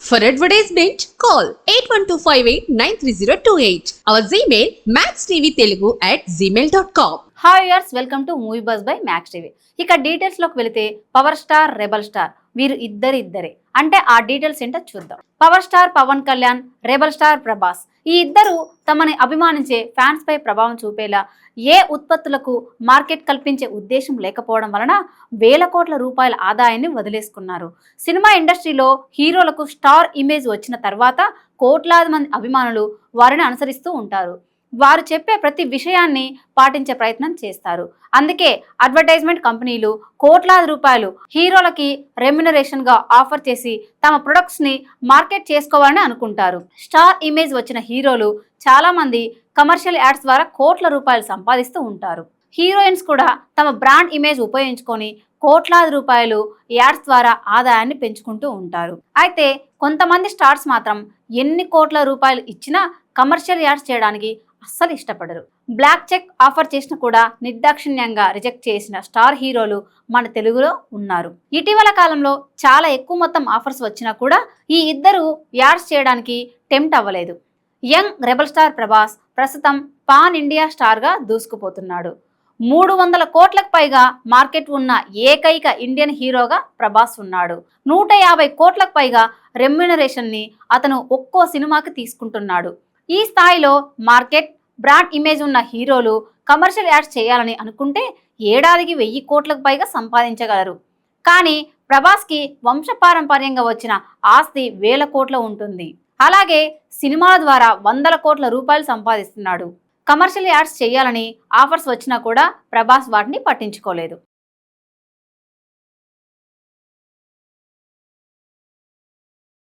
For advertisement, call 8125893028. Our Gmail, maxtvtelugu at gmail.com. Hi years welcome to movie buzz by Max TV ఇక డీటెయిల్స్లోకి వెళితే power star rebel star వీరు ఇద్దరు ఇద్దరే అంటే ఆ డీటెయిల్స్ ఏంటో చూద్దాం. Power star Pawan Kalyan rebel star Prabhas ఈ ఇద్దరు తమని అభిమానించే ఫ్యాన్స్ పై ప్రభావం చూపేలా ఏ ఉత్పత్తులకు మార్కెట్ కల్పించే ఉద్దేశం లేకపోవడం వలన వేల కోట్ల రూపాయల ఆదాయాన్ని వదిలేసుకున్నారు. సినిమా ఇండస్ట్రీలో హీరోలకు స్టార్ ఇమేజ్ వచ్చిన తర్వాత కోట్లాది మంది అభిమానులు వారిని అనుసరిస్తూ ఉంటారు. వారు చెప్పే ప్రతి విషయాన్ని పాటించే ప్రయత్నం చేస్తారు. అందుకే అడ్వర్టైజ్మెంట్ కంపెనీలు కోట్లాది రూపాయలు హీరోలకి రెమ్యునరేషన్గా ఆఫర్ చేసి తమ ప్రొడక్ట్స్ని మార్కెట్ చేసుకోవాలని అనుకుంటారు. స్టార్ ఇమేజ్ వచ్చిన హీరోలు చాలా మంది కమర్షియల్ యాడ్స్ ద్వారా కోట్ల రూపాయలు సంపాదిస్తూ ఉంటారు. హీరోయిన్స్ కూడా తమ బ్రాండ్ ఇమేజ్ ఉపయోగించుకొని కోట్లాది రూపాయలు యాడ్స్ ద్వారా ఆదాయాన్ని పెంచుకుంటూ ఉంటారు. అయితే కొంతమంది స్టార్స్ మాత్రం ఎన్ని కోట్ల రూపాయలు ఇచ్చినా కమర్షియల్ యాడ్స్ చేయడానికి అస్సలు ఇష్టపడరు. బ్లాక్ చెక్ ఆఫర్ చేసిన కూడా నిర్దాక్షిణ్యంగా రిజెక్ట్ చేసిన స్టార్ హీరోలు మన తెలుగులో ఉన్నారు. ఇటీవల కాలంలో చాలా ఎక్కువ మొత్తం ఆఫర్స్ వచ్చినా కూడా ఈ ఇద్దరు యాడ్స్ చేయడానికి టెంప్ట్ అవ్వలేదు. యంగ్ రెబల్ స్టార్ ప్రభాస్ ప్రస్తుతం పాన్ ఇండియా స్టార్గా దూసుకుపోతున్నాడు. మూడు వందల కోట్లకు పైగా మార్కెట్ ఉన్న ఏకైక ఇండియన్ హీరోగా ప్రభాస్ ఉన్నాడు. నూట యాభై కోట్లకు పైగా రెమ్యునరేషన్ని అతను ఒక్కో సినిమాకి తీసుకుంటున్నాడు. ఈ స్థాయిలో మార్కెట్ బ్రాండ్ ఇమేజ్ ఉన్న హీరోలు కమర్షియల్ యాడ్స్ చేయాలని అనుకుంటే ఏడాదికి వెయ్యి కోట్లకు పైగా సంపాదించగలరు. కానీ ప్రభాస్కి వంశపారంపర్యంగా వచ్చిన ఆస్తి వేల కోట్ల ఉంటుంది. అలాగే సినిమాల ద్వారా వందల కోట్ల రూపాయలు సంపాదిస్తున్నాడు. కమర్షియల్ యాడ్స్ చేయాలని ఆఫర్స్ వచ్చినా కూడా ప్రభాస్ వాటిని పట్టించుకోలేదు.